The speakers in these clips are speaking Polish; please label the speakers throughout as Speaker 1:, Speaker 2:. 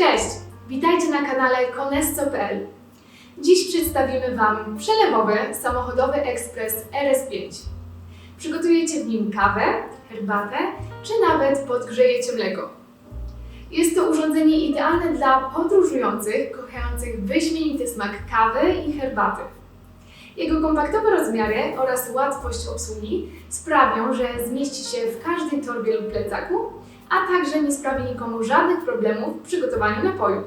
Speaker 1: Cześć! Witajcie na kanale Konesto.pl. Dziś przedstawimy Wam przelewowy samochodowy ekspres RS5. Przygotujecie w nim kawę, herbatę, czy nawet podgrzejecie mleko. Jest to urządzenie idealne dla podróżujących, kochających wyśmienity smak kawy i herbaty. Jego kompaktowe rozmiary oraz łatwość obsługi sprawią, że zmieści się w każdej torbie lub plecaku, a także nie sprawi nikomu żadnych problemów w przygotowaniu napoju.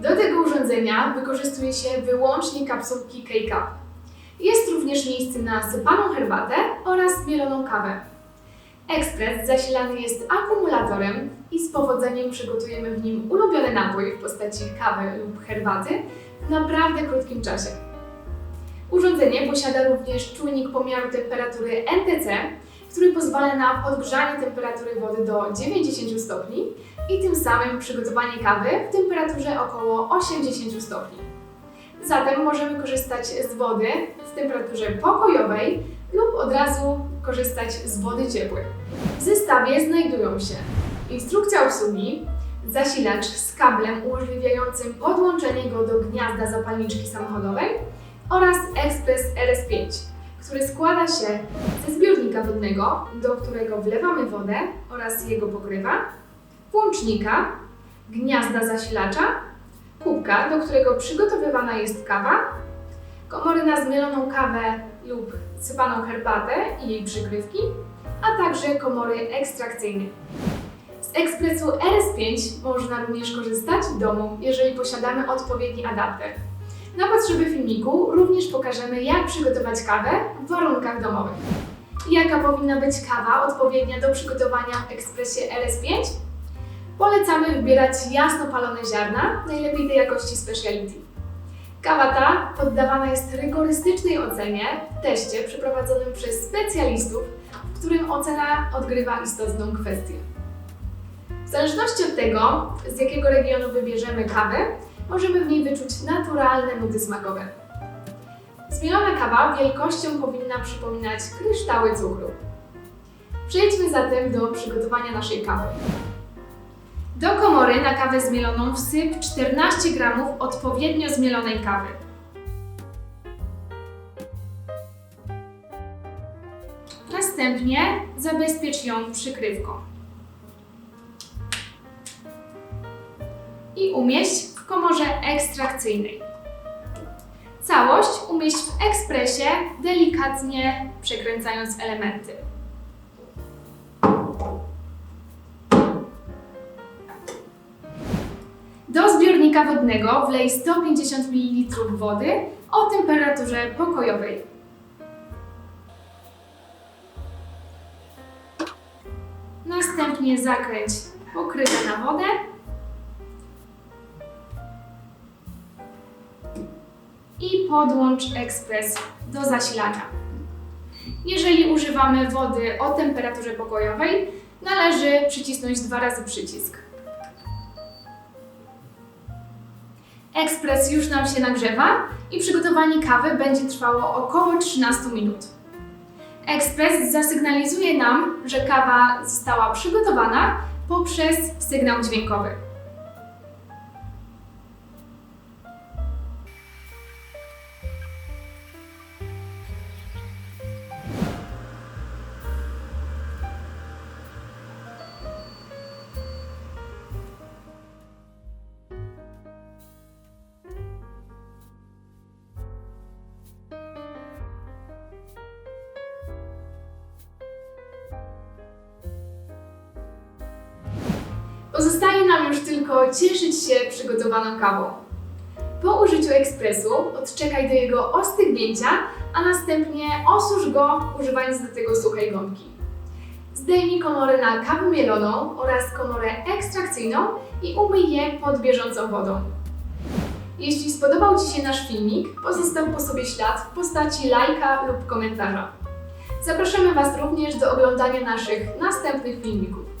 Speaker 1: Do tego urządzenia wykorzystuje się wyłącznie kapsułki K-Cup. Jest również miejsce na sypaną herbatę oraz mieloną kawę. Ekspres zasilany jest akumulatorem i z powodzeniem przygotujemy w nim ulubiony napój w postaci kawy lub herbaty w naprawdę krótkim czasie. Urządzenie posiada również czujnik pomiaru temperatury NTC, który pozwala na podgrzanie temperatury wody do 90 stopni i tym samym przygotowanie kawy w temperaturze około 80 stopni. Zatem możemy korzystać z wody w temperaturze pokojowej lub od razu korzystać z wody ciepłej. W zestawie znajdują się instrukcja obsługi, zasilacz z kablem umożliwiającym podłączenie go do gniazda zapalniczki samochodowej oraz ekspres RS5, który składa się ze zbiornika wodnego, do którego wlewamy wodę oraz jego pokrywa, włącznika, gniazda zasilacza, kubka, do którego przygotowywana jest kawa, komory na zmieloną kawę lub sypaną herbatę i jej przykrywki, a także komory ekstrakcyjne. Z ekspresu RS5 można również korzystać w domu, jeżeli posiadamy odpowiedni adapter. Na potrzeby filmiku również pokażemy, jak przygotować kawę w warunkach domowych. Jaka powinna być kawa odpowiednia do przygotowania w ekspresie RS5? Polecamy wybierać jasno palone ziarna, najlepiej tej jakości speciality. Kawa ta poddawana jest rygorystycznej ocenie w teście przeprowadzonym przez specjalistów, w którym ocena odgrywa istotną kwestię. W zależności od tego, z jakiego regionu wybierzemy kawę, możemy w niej wyczuć naturalne nuty smakowe. Zmielona kawa wielkością powinna przypominać kryształy cukru. Przejdźmy zatem do przygotowania naszej kawy. Do komory na kawę zmieloną wsyp 14 g odpowiednio zmielonej kawy. Następnie zabezpiecz ją przykrywką. I umieść komorze ekstrakcyjnej. Całość umieść w ekspresie, delikatnie przekręcając elementy. Do zbiornika wodnego wlej 150 ml wody o temperaturze pokojowej. Następnie zakręć pokrywę na wodę. I podłącz ekspres do zasilania. Jeżeli używamy wody o temperaturze pokojowej, należy przycisnąć dwa razy przycisk. Ekspres już nam się nagrzewa i przygotowanie kawy będzie trwało około 13 minut. Ekspres zasygnalizuje nam, że kawa została przygotowana poprzez sygnał dźwiękowy. Pozostaje nam już tylko cieszyć się przygotowaną kawą. Po użyciu ekspresu odczekaj do jego ostygnięcia, a następnie osusz go używając do tego suchej gąbki. Zdejmij komorę na kawę mieloną oraz komorę ekstrakcyjną i umyj je pod bieżącą wodą. Jeśli spodobał Ci się nasz filmik, pozostaw po sobie ślad w postaci lajka lub komentarza. Zapraszamy Was również do oglądania naszych następnych filmików.